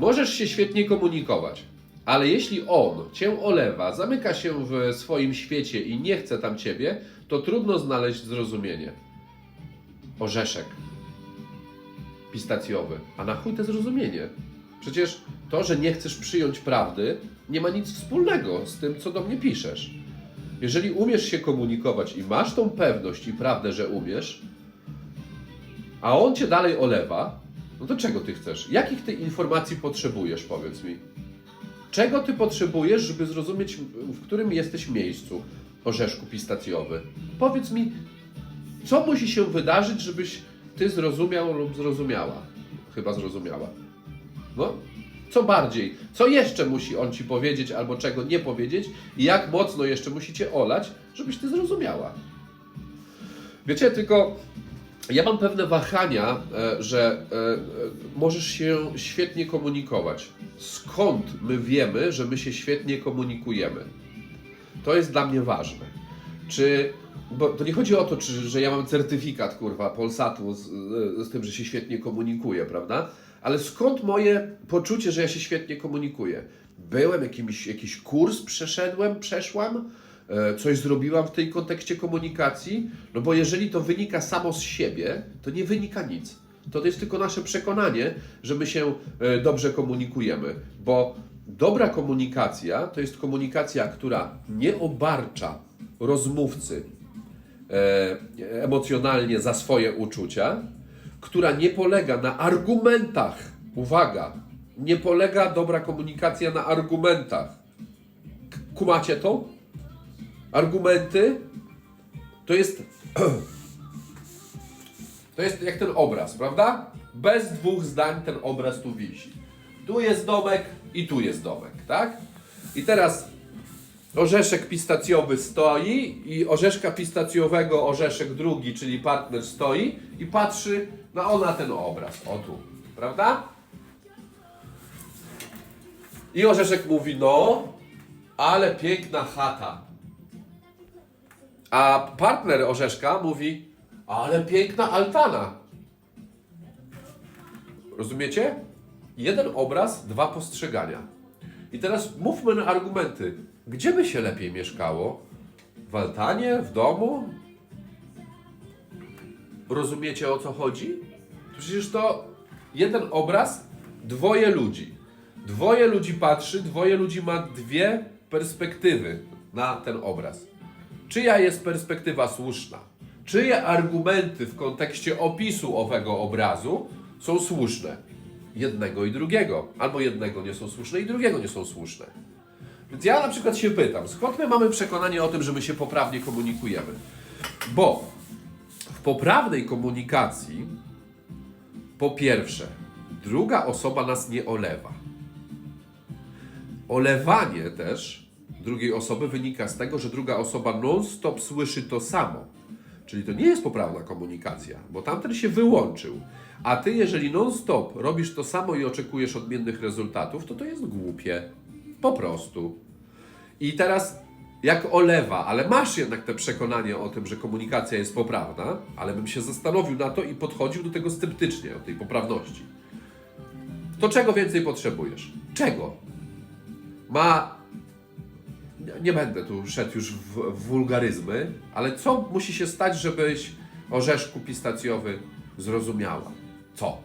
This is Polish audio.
Możesz się świetnie komunikować, ale jeśli on cię olewa, zamyka się w swoim świecie i nie chce tam ciebie, to trudno znaleźć zrozumienie. Orzeszek pistacjowy. A na chuj to zrozumienie? Przecież to, że nie chcesz przyjąć prawdy, nie ma nic wspólnego z tym, co do mnie piszesz. Jeżeli umiesz się komunikować i masz tą pewność i prawdę, że umiesz, a on cię dalej olewa, no to czego ty chcesz? Jakich ty informacji potrzebujesz, powiedz mi? Czego ty potrzebujesz, żeby zrozumieć, w którym jesteś miejscu, orzeszku pistacjowy? Powiedz mi, co musi się wydarzyć, żebyś ty zrozumiał lub zrozumiała? Chyba zrozumiała. No, co bardziej? Co jeszcze musi on ci powiedzieć albo czego nie powiedzieć? I jak mocno jeszcze musi cię olać, żebyś ty zrozumiała? Wiecie, tylko ja mam pewne wahania, e, że e, e, możesz się świetnie komunikować. Skąd my wiemy, że my się świetnie komunikujemy? To jest dla mnie ważne. Czy. Bo to nie chodzi o to, czy, że ja mam certyfikat, kurwa, Polsatu z, z tym, że się świetnie komunikuję, prawda? Ale skąd moje poczucie, że ja się świetnie komunikuję? Byłem, jakimś, jakiś kurs przeszedłem, przeszłam, coś zrobiłam w tej kontekście komunikacji? No bo jeżeli to wynika samo z siebie, to nie wynika nic. To jest tylko nasze przekonanie, że my się e, dobrze komunikujemy, bo dobra komunikacja to jest komunikacja, która nie obarcza rozmówcy e, emocjonalnie za swoje uczucia, która nie polega na argumentach. Uwaga, nie polega dobra komunikacja na argumentach. Kumacie to? Argumenty to jest. To jest jak ten obraz, prawda? Bez dwóch zdań ten obraz tu wisi. Tu jest domek i tu jest domek, tak? I teraz orzeszek pistacjowy stoi i orzeszka pistacjowego orzeszek drugi, czyli partner stoi i patrzy na ona ten obraz. O tu, prawda? I orzeszek mówi, no, ale piękna chata. A partner orzeszka mówi, ale piękna altana. Rozumiecie? Jeden obraz, dwa postrzegania. I teraz mówmy na argumenty. Gdzie by się lepiej mieszkało? W altanie? W domu? Rozumiecie o co chodzi? Przecież to jeden obraz, dwoje ludzi. Dwoje ludzi patrzy, dwoje ludzi ma dwie perspektywy na ten obraz. Czyja jest perspektywa słuszna? Czyje argumenty w kontekście opisu owego obrazu są słuszne? Jednego i drugiego. Albo jednego nie są słuszne i drugiego nie są słuszne. Więc ja na przykład się pytam, skąd my mamy przekonanie o tym, że my się poprawnie komunikujemy? Bo w poprawnej komunikacji, po pierwsze, druga osoba nas nie olewa. Olewanie też drugiej osoby wynika z tego, że druga osoba non-stop słyszy to samo. Czyli to nie jest poprawna komunikacja, bo tamten się wyłączył. A ty, jeżeli non-stop robisz to samo i oczekujesz odmiennych rezultatów, to to jest głupie. Po prostu. I teraz, jak olewa, ale masz jednak te przekonanie o tym, że komunikacja jest poprawna, ale bym się zastanowił na to i podchodził do tego sceptycznie, o tej poprawności. To czego więcej potrzebujesz? Czego? Ma nie- będę tu szedł już w wulgaryzmy, ale co musi się stać, żebyś orzeszku pistacjowy zrozumiała? Co?